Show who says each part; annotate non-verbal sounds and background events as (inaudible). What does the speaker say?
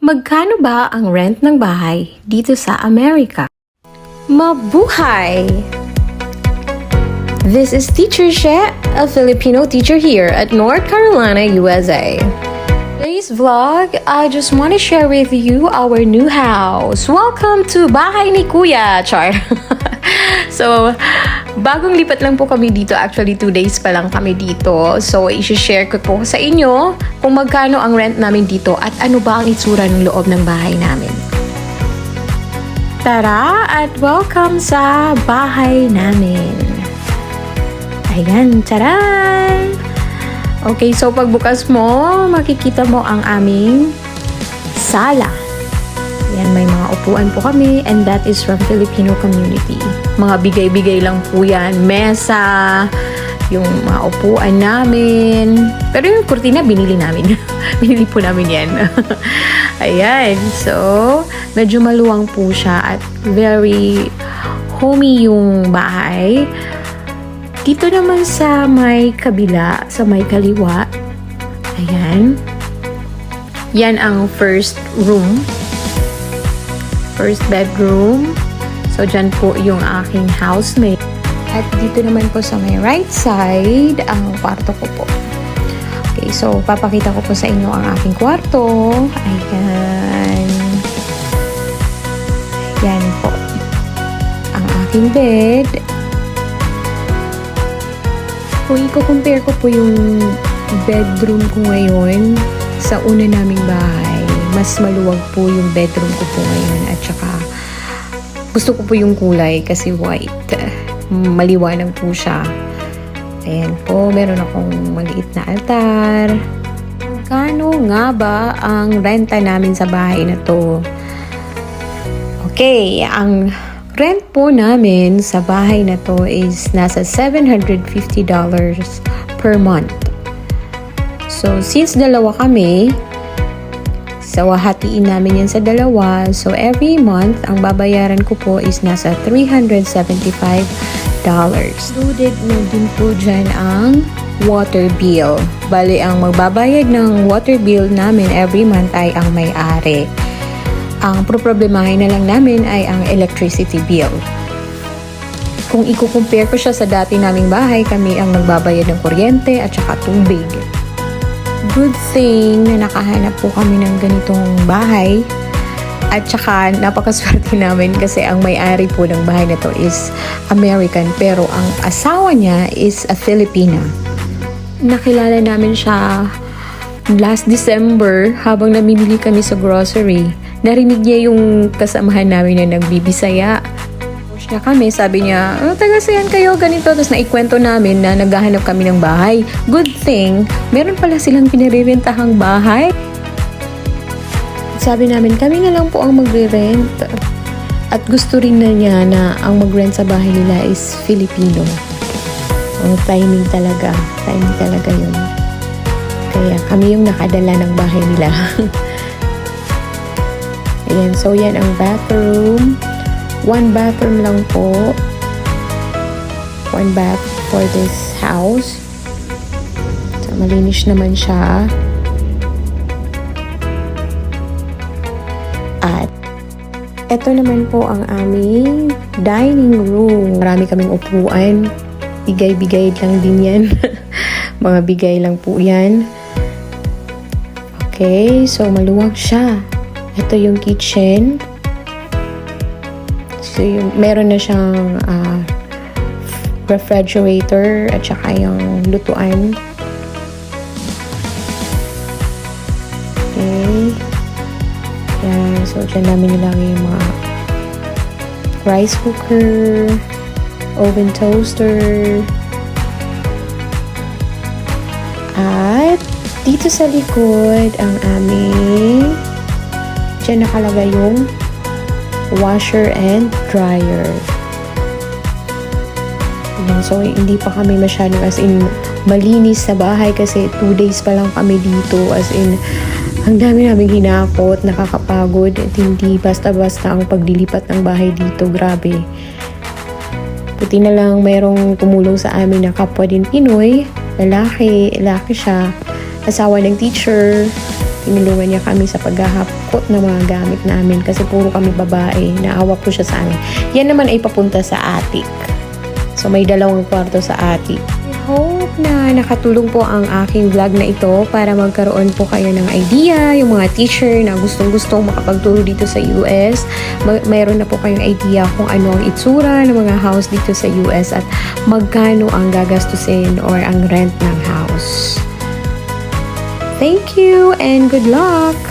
Speaker 1: Magkano ba ang rent ng bahay dito sa Amerika? Mabuhay! This is Teacher She, a Filipino teacher here at North Carolina, USA. Today's vlog, I just want to share with you our new house. Welcome to Bahay ni Kuya, Char. (laughs) so, bagong lipat lang po kami dito. Actually, two days pa lang kami dito. So, i-share ko po sa inyo kung magkano ang rent namin dito at ano ba ang itsura ng loob ng bahay namin. Tara at welcome sa bahay namin. Ayan, taran! Okay, so pagbukas mo, makikita mo ang aming sala. Yan, may mga upuan po kami and that is from Filipino community. Mga bigay-bigay lang po yan. Mesa, yung mga upuan namin. Pero yung kurtina, binili namin. (laughs) binili po namin yan. (laughs) Ayan, so medyo maluwang po siya at very homey yung bahay. Dito naman sa may kabila, sa may kaliwa, ayan. Yan ang first room. First bedroom. So, dyan po yung aking housemate. At dito naman po sa may right side, ang kwarto ko po. Okay, so papakita ko po sa inyo ang aking kwarto. Ayan. Yan po. Ang aking bed. Kung i-compare ko po yung bedroom ko ngayon sa una naming bahay, mas maluwag po yung bedroom ko po ngayon at saka gusto ko po yung kulay kasi white. Maliwanag po siya. Ayan po, meron akong maliit na altar. Magkano nga ba ang renta namin sa bahay na to? Okay, ang rent po namin sa bahay na to is nasa $750 per month. So, since dalawa kami, so hatiin namin yan sa dalawa. So, every month, ang babayaran ko po is nasa $375. Included na din po dyan ang water bill. Bali, ang magbabayad ng water bill namin every month ay ang may-ari. Ang problemahin na lang namin ay ang electricity bill. Kung i-compare ko siya sa dati naming bahay, kami ang nagbabayad ng kuryente at saka tubig. Good thing na nakahanap po kami ng ganitong bahay. At saka napakaswerte (laughs) namin kasi ang may-ari po ng bahay na to is American pero ang asawa niya is a Filipina. Nakilala namin siya last December habang namimili kami sa grocery. Narinig niya yung kasamahan namin na nagbibisaya. Niya kami, sabi niya, oh, taga sayan kayo, ganito. Tapos naikwento namin na naghahanap kami ng bahay. Good thing, meron pala silang pinarirentahang bahay. Sabi namin, kami na lang po ang magre-rent. At gusto rin na niya na ang mag-rent sa bahay nila is Filipino. Ang timing talaga. Timing talaga yun. Kaya kami yung nakadala ng bahay nila. (laughs) Ayan, so yan ang bathroom. One bathroom lang po. One bath for this house. So, malinis naman siya. At ito naman po ang aming dining room. Marami kaming upuan. Bigay-bigay lang din yan. (laughs) Mga bigay lang po yan. Okay, so maluwag siya. Ito yung kitchen. So, yung, meron na siyang ah, refrigerator at saka yung lutuan. Okay. Yan. So, dyan namin nilagay yung mga rice cooker, oven toaster, at dito sa likod ang aming dyan nakalagay yung washer and dryer. Ayan, so hindi pa kami masyadong as in malinis sa bahay kasi two days pa lang kami dito. As in ang dami namin hinakot, nakakapagod at hindi basta-basta ang paglilipat ng bahay dito, grabe. Buti na lang mayroong tumulong sa amin na kapwa din Pinoy, lalaki, lalaki siya, asawa ng teacher, Tinulungan niya kami sa paghahapot ng mga gamit namin kasi puro kami babae. Naawa ko siya sa amin. Yan naman ay papunta sa attic. So may dalawang kwarto sa attic. I hope na nakatulong po ang aking vlog na ito para magkaroon po kayo ng idea, yung mga teacher na gustong-gustong makapagturo dito sa US. Ma- mayroon na po kayong idea kung ano ang itsura ng mga house dito sa US at magkano ang gagastusin or ang rent ng house. Thank you and good luck!